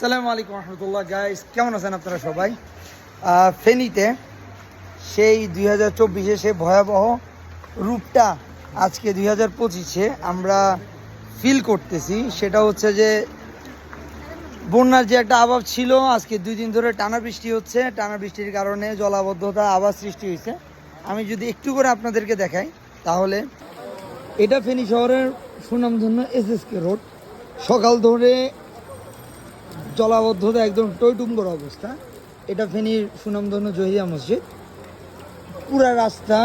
সালাম আলাইকুম রহমতুল্লাহ গাইস কেমন আছেন আপনারা সবাই? ফেনীতে সেই দুই হাজার চব্বিশে সে ভয়াবহ রূপটা আজকে দুই হাজার পঁচিশে আমরা ফিল করতেছি। সেটা হচ্ছে যে, বন্যার যে একটা আভাব ছিল, আজকে দুই দিন ধরে টানা বৃষ্টি হচ্ছে। টানা বৃষ্টির কারণে জলাবদ্ধতা, আবার সৃষ্টি হয়েছে। আমি যদি একটু করে আপনাদেরকে দেখাই, তাহলে এটা ফেনী শহরের সুনামধন্য এস এস কে রোড। সকাল ধরে জলাবদ্ধতা একদম টইটুম্বর অবস্থা। এটা ফেনীর সুনামধন্য জহিয়া মসজিদ। পুরা রাস্তা,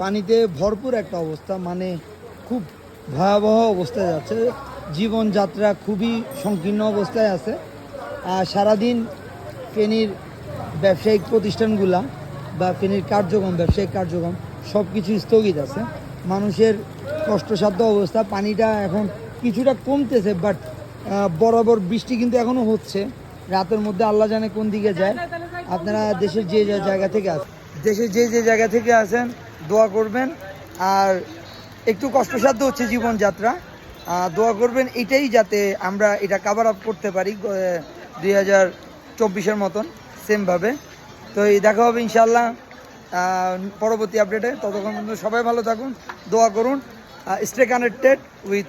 পানিতে ভরপুর একটা অবস্থা মানে খুব ভয়াবহ অবস্থায় যাচ্ছে। জীবনযাত্রা খুবই সংকীর্ণ অবস্থায় আছে। আর সারাদিন ফেনীর ব্যবসায়িক প্রতিষ্ঠানগুলা বা ফেনীর কার্যক্রম, ব্যবসায়িক কার্যক্রম সব কিছু স্থগিত আছে। মানুষের কষ্টসাধ্য অবস্থা, পানিটা এখন কিছুটা কমতেছে বাট বরাবর বৃষ্টি কিন্তু এখনও হচ্ছে। রাতের মধ্যে আল্লাহ জানে কোন দিকে যায়। আপনারা দেশের যে যে জায়গা থেকে আসেন দেশের যে যে জায়গা থেকে আসেন দোয়া করবেন। আর একটু কষ্টসাধ্য হচ্ছে জীবনযাত্রা। দোয়া করবেন এটাই যাতে আমরা এটা কাভার আপ করতে পারি দুই হাজার চব্বিশের মতন সেমভাবে তো এই দেখা হবে ইনশাল্লাহ পরবর্তী আপডেটে ততক্ষণ সবাই ভালো থাকুন, দোয়া করুন। Stay connected with